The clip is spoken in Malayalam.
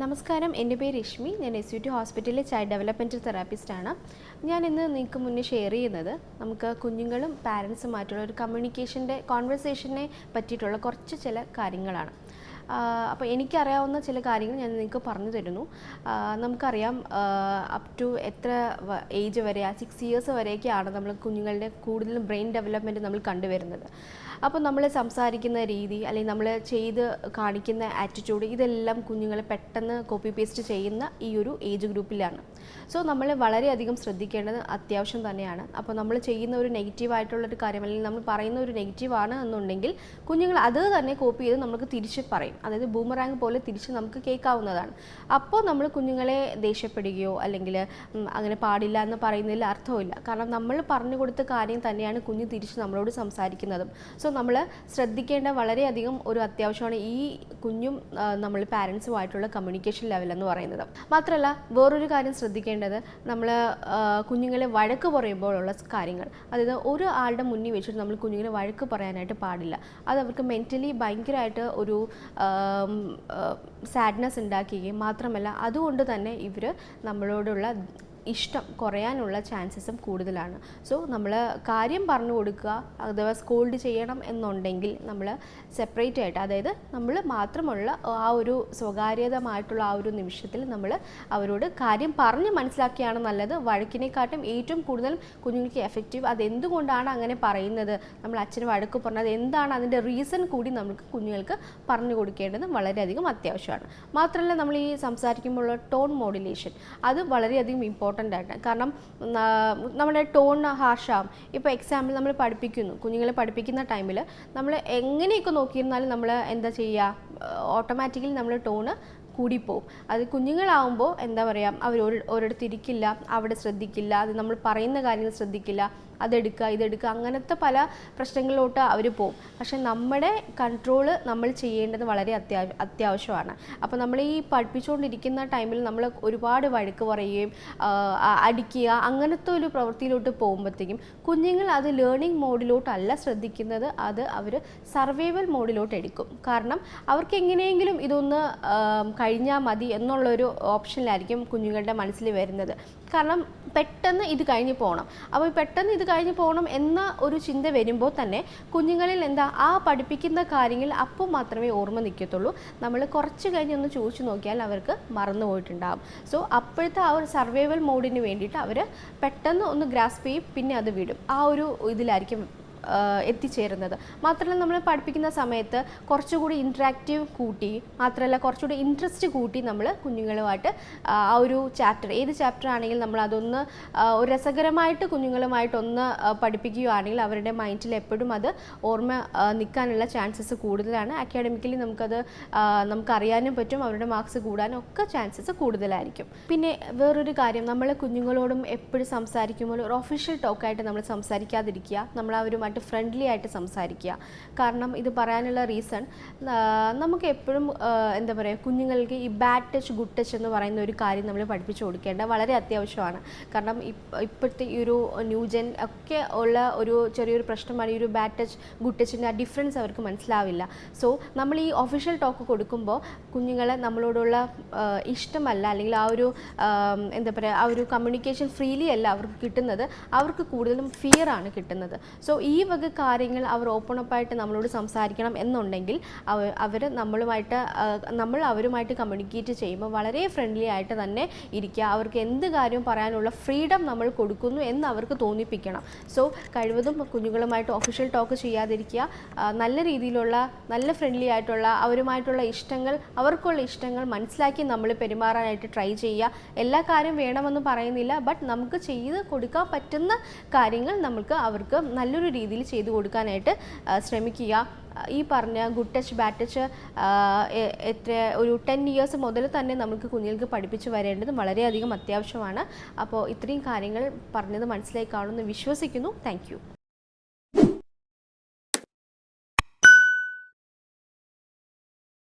നമസ്കാരം. എന്റെ പേര് രശ്മി. ഞാൻ എസ് യു ടി ഹോസ്പിറ്റലിലെ ചൈൽഡ് ഡെവലപ്മെന്റ് തെറാപ്പിസ്റ്റാണ് ഞാൻ ഇന്ന് നിങ്ങൾക്ക് മുന്നേ ഷെയർ ചെയ്യുന്നത് നമുക്ക് കുഞ്ഞുങ്ങളും പാരൻസുമായിട്ടുള്ള ഒരു കമ്മ്യൂണിക്കേഷന്റെ കോൺവെർസേഷനെ പറ്റിയിട്ടുള്ള കുറച്ച് ചില കാര്യങ്ങളാണ്. അപ്പോൾ എനിക്കറിയാവുന്ന ചില കാര്യങ്ങൾ ഞാൻ നിങ്ങൾക്ക് പറഞ്ഞു തരുന്നു. നമുക്കറിയാം അപ് ടു എത്ര ഏജ് വരെ ആ സിക്സ് ഇയേഴ്സ് വരെയൊക്കെയാണ് നമ്മൾ കുഞ്ഞുങ്ങളുടെ കൂടുതലും ബ്രെയിൻ ഡെവലപ്മെന്റ് നമ്മൾ കണ്ടുവരുന്നത്. അപ്പോൾ നമ്മൾ സംസാരിക്കുന്ന രീതി അല്ലെങ്കിൽ നമ്മൾ ചെയ്ത് കാണിക്കുന്ന ആറ്റിറ്റ്യൂഡ് ഇതെല്ലാം കുഞ്ഞുങ്ങളെ പെട്ടെന്ന് കോപ്പി പേസ്റ്റ് ചെയ്യുന്ന ഈ ഒരു ഏജ് ഗ്രൂപ്പിലാണ് സോ നമ്മൾ വളരെയധികം ശ്രദ്ധിക്കേണ്ടത് അത്യാവശ്യം തന്നെയാണ്. അപ്പോൾ നമ്മൾ ചെയ്യുന്ന ഒരു നെഗറ്റീവ് ഒരു കാര്യം അല്ലെങ്കിൽ നമ്മൾ പറയുന്ന ഒരു നെഗറ്റീവ് ആണ് എന്നുണ്ടെങ്കിൽ കുഞ്ഞുങ്ങൾ അത് തന്നെ കോപ്പി ചെയ്ത് നമുക്ക് തിരിച്ച് പറയും. അതായത് ബൂമറാങ് പോലെ തിരിച്ച് നമുക്ക് കേൾക്കാവുന്നതാണ്. അപ്പോൾ നമ്മൾ കുഞ്ഞുങ്ങളെ ദേഷ്യപ്പെടുകയോ അല്ലെങ്കിൽ അങ്ങനെ പാടില്ല എന്ന് പറയുന്നതിൽ അർത്ഥമില്ല കാരണം നമ്മൾ പറഞ്ഞു കൊടുത്ത കാര്യം തന്നെയാണ് കുഞ്ഞ് തിരിച്ച് നമ്മളോട് സംസാരിക്കുന്നതും. സോ നമ്മൾ ശ്രദ്ധിക്കേണ്ട വളരെയധികം ഒരു അത്യാവശ്യമാണ് ഈ കുഞ്ഞും നമ്മൾ പാരൻസുമായിട്ടുള്ള കമ്മ്യൂണിക്കേഷൻ ലെവൽ എന്ന് പറയുന്നത്. മാത്രമല്ല വേറൊരു കാര്യം ശ്രദ്ധിക്കേണ്ടത് നമ്മൾ കുഞ്ഞുങ്ങളെ വഴക്ക് പറയുമ്പോഴുള്ള കാര്യങ്ങൾ. അതായത് ഒരു ആളുടെ മുന്നിൽ വെച്ചിട്ട് നമ്മൾ കുഞ്ഞുങ്ങളെ വഴക്ക് പറയാനായിട്ട് പാടില്ല. അത് അവർക്ക് മെന്റലി ഭയങ്കരമായിട്ട് ഒരു സാഡ്നെസ് ഉണ്ടാക്കുകയും മാത്രമല്ല അതുകൊണ്ട് തന്നെ ഇവർ നമ്മളോടുള്ള ഇഷ്ടം കുറയാനുള്ള ചാൻസസും കൂടുതലാണ്. സോ നമ്മൾ കാര്യം പറഞ്ഞു കൊടുക്കുക അഥവാ സ്കോൾഡ് ചെയ്യണം എന്നുണ്ടെങ്കിൽ നമ്മൾ സെപ്പറേറ്റ് ആയിട്ട് അതായത് നമ്മൾ മാത്രമുള്ള ആ ഒരു സ്വകാര്യതമായിട്ടുള്ള ആ ഒരു നിമിഷത്തിൽ നമ്മൾ അവരോട് കാര്യം പറഞ്ഞ് മനസ്സിലാക്കിയാണ് നല്ലത്. വഴക്കിനെക്കാട്ടും ഏറ്റവും കൂടുതൽ കുഞ്ഞുങ്ങൾക്ക് എഫക്റ്റീവ് അതെന്തുകൊണ്ടാണ് അങ്ങനെ പറയുന്നത്? നമ്മൾ അച്ഛന് വഴക്ക് പറഞ്ഞത് എന്താണ് അതിന്റെ റീസൺ കൂടി നമുക്ക് കുഞ്ഞുങ്ങൾക്ക് പറഞ്ഞു കൊടുക്കേണ്ടത് വളരെയധികം അത്യാവശ്യമാണ്. മാത്രമല്ല നമ്മൾ ഈ സംസാരിക്കുമ്പോഴുള്ള ടോൺ മോഡുലേഷൻ അത് വളരെയധികം ഇമ്പോർട്ടന്റ് ആണ് കാരണം ന- നമ്മുടെ ടോൺ ഹാർഷാവും ഇപ്പോൾ എക്സാമ്പിൾ നമ്മൾ പഠിപ്പിക്കുന്നു. കുഞ്ഞുങ്ങളെ പഠിപ്പിക്കുന്ന ടൈമിൽ നമ്മൾ എങ്ങനെയൊക്കെ നോക്കിയിരുന്നാലും നമ്മൾ എന്താ ചെയ്യുക ഓട്ടോമാറ്റിക്കലി നമ്മൾ ടോണ് കൂടിപ്പോവും. അത് കുഞ്ഞുങ്ങളാവുമ്പോൾ എന്താ പറയുക അവർ ഒരിടത്തിരിക്കില്ല അവിടെ ശ്രദ്ധിക്കില്ല അത് നമ്മൾ പറയുന്ന കാര്യങ്ങൾ ശ്രദ്ധിക്കില്ല അതെടുക്കുക ഇതെടുക്കുക അങ്ങനത്തെ പല പ്രശ്നങ്ങളിലോട്ട് അവർ പോകും പക്ഷെ നമ്മുടെ കൺട്രോൾ നമ്മൾ ചെയ്യേണ്ടത് വളരെ അത്യാ അത്യാവശ്യമാണ്. അപ്പോൾ നമ്മൾ ഈ പഠിപ്പിച്ചുകൊണ്ടിരിക്കുന്ന ടൈമിൽ നമ്മൾ ഒരുപാട് വഴക്ക് പറയുകയും അടിക്കുക അങ്ങനത്തെ ഒരു പ്രവൃത്തിയിലോട്ട് പോകുമ്പോഴത്തേക്കും കുഞ്ഞുങ്ങൾ അത് ലേണിംഗ് മോഡിലോട്ടല്ല ശ്രദ്ധിക്കുന്നത്. അത് അവർ സർവൈവൽ മോഡിലോട്ട് എടുക്കും. കാരണം അവർക്ക് എങ്ങനെയെങ്കിലും ഇതൊന്ന് കഴിഞ്ഞാൽ മതി എന്നുള്ളൊരു ഓപ്ഷനിലായിരിക്കും കുഞ്ഞുങ്ങളുടെ മനസ്സിൽ വരുന്നത്. കാരണം പെട്ടെന്ന് ഇത് കഴിഞ്ഞ് പോകണം അപ്പോൾ പെട്ടെന്ന് ഇത് കഴിഞ്ഞ് പോകണം എന്ന ഒരു ചിന്ത വരുമ്പോൾ തന്നെ കുഞ്ഞുങ്ങളിൽ എന്താ ആ പഠിപ്പിക്കുന്ന കാര്യങ്ങൾ അപ്പോൾ മാത്രമേ ഓർമ്മ നിൽക്കത്തുള്ളൂ. നമ്മൾ കുറച്ച് കഴിഞ്ഞ് ഒന്ന് ചോദിച്ചു നോക്കിയാൽ അവർക്ക് മറന്നു പോയിട്ടുണ്ടാകും സോ അപ്പോഴത്തെ ആ ഒരു സർവൈവൽ മോഡിന് വേണ്ടിയിട്ട് അവർ പെട്ടെന്ന് ഒന്ന് ഗ്രാസ്പ് ചെയ്യും പിന്നെ അത് വിടും. ആ ഒരു ഇതിലായിരിക്കും എത്തിച്ചേരുന്നത്. മാത്രമല്ല നമ്മൾ പഠിപ്പിക്കുന്ന സമയത്ത് കുറച്ചുകൂടി ഇൻട്രാക്റ്റീവ് കൂട്ടി മാത്രമല്ല കുറച്ചുകൂടി ഇൻട്രസ്റ്റ് കൂട്ടി നമ്മൾ കുഞ്ഞുങ്ങളുമായിട്ട് ആ ഒരു ചാപ്റ്റർ ഏത് ചാപ്റ്റർ ആണെങ്കിലും നമ്മൾ അതൊന്ന് ഒരു രസകരമായിട്ട് കുഞ്ഞുങ്ങളുമായിട്ടൊന്ന് പഠിപ്പിക്കുകയാണെങ്കിൽ അവരുടെ മൈൻഡിൽ എപ്പോഴും അത് ഓർമ്മ നിൽക്കാനുള്ള ചാൻസസ് കൂടുതലാണ്. അക്കാഡമിക്കലി നമുക്കത് നമുക്കറിയാനും പറ്റും അവരുടെ മാർക്സ് കൂടാനും ഒക്കെ ചാൻസസ് കൂടുതലായിരിക്കും. പിന്നെ വേറൊരു കാര്യം നമ്മൾ കുഞ്ഞുങ്ങളോടും എപ്പോഴും സംസാരിക്കുമ്പോൾ ഒരു ഒഫീഷ്യൽ ടോക്കായിട്ട് നമ്മൾ സംസാരിക്കാതിരിക്കുക നമ്മൾ അവരുമായിട്ട് ഫ്രണ്ട്ലി ആയിട്ട് സംസാരിക്കുക. കാരണം ഇത് പറയാനുള്ള റീസൺ നമുക്ക് എപ്പോഴും എന്താ പറയുക കുഞ്ഞുങ്ങൾക്ക് ഈ ബാഡ് ടച്ച് ഗുഡ് ടച്ച് എന്ന് പറയുന്ന ഒരു കാര്യം നമ്മൾ പഠിപ്പിച്ചു കൊടുക്കേണ്ട വളരെ അത്യാവശ്യമാണ്. കാരണം ഇപ്പ- ഇപ്പോഴത്തെ ഈ ഒരു ന്യൂജൻ ഒക്കെ ഉള്ള ഒരു ചെറിയൊരു പ്രശ്നമാണ് ഈ ഒരു ബാഡ് ടച്ച് ഗുഡ് ടച്ചിന്റെ ആ ഡിഫറൻസ് അവർക്ക് മനസ്സിലാവില്ല. സോ നമ്മൾ ഈ ഒഫീഷ്യൽ ടോക്ക് കൊടുക്കുമ്പോൾ കുഞ്ഞുങ്ങളെ നമ്മളോടുള്ള ഇഷ്ടമല്ല അല്ലെങ്കിൽ ആ ഒരു എന്താ പറയുക ആ ഒരു കമ്മ്യൂണിക്കേഷൻ ഫ്രീലി അല്ല അവർക്ക് കിട്ടുന്നത്. അവർക്ക് കൂടുതലും ഫിയർ ആണ് കിട്ടുന്നത്. സോ ഈ വക കാര്യങ്ങൾ അവർ ഓപ്പൺ അപ്പായിട്ട് നമ്മളോട് സംസാരിക്കണം എന്നുണ്ടെങ്കിൽ അവർ നമ്മളുമായിട്ട് നമ്മൾ അവരുമായിട്ട് കമ്മ്യൂണിക്കേറ്റ് ചെയ്യുമ്പോൾ വളരെ ഫ്രണ്ട്ലി ആയിട്ട് തന്നെ ഇരിക്കുക. അവർക്ക് എന്ത് കാര്യവും പറയാനുള്ള ഫ്രീഡം നമ്മൾ കൊടുക്കുന്നു എന്ന് അവർക്ക് തോന്നിപ്പിക്കണം. സോ കഴിവതും കുഞ്ഞുങ്ങളുമായിട്ട് ഒഫീഷ്യൽ ടോക്ക് ചെയ്യാതിരിക്കുക. നല്ല രീതിയിലുള്ള നല്ല ഫ്രണ്ട്ലി ആയിട്ടുള്ള അവരുമായിട്ടുള്ള ഇഷ്ടങ്ങൾ അവർക്കുള്ള ഇഷ്ടങ്ങൾ മനസ്സിലാക്കി നമ്മൾ പെരുമാറാനായിട്ട് ട്രൈ ചെയ്യുക. എല്ലാ കാര്യം വേണമെന്ന് പറയുന്നില്ല ബട്ട് നമുക്ക് ചെയ്ത് കൊടുക്കാൻ പറ്റുന്ന കാര്യങ്ങൾ നമുക്ക് അവർക്ക് നല്ലൊരു രീതിയിൽ ചെയ്തു കൊടുക്കാനായിട്ട് ശ്രമിക്കുക. ഈ പറഞ്ഞ ഗുഡ് ടച്ച് ബാഡ് ടച്ച് എത്ര ഒരു ടെൻ ഇയേഴ്സ് മുതൽ തന്നെ നമുക്ക് കുഞ്ഞുങ്ങൾക്ക് പഠിപ്പിച്ച് വരേണ്ടത് വളരെയധികം അത്യാവശ്യമാണ്. അപ്പോൾ ഇത്രയും കാര്യങ്ങൾ പറഞ്ഞത് മനസ്സിലായി കാണുമെന്ന് വിശ്വസിക്കുന്നു. താങ്ക്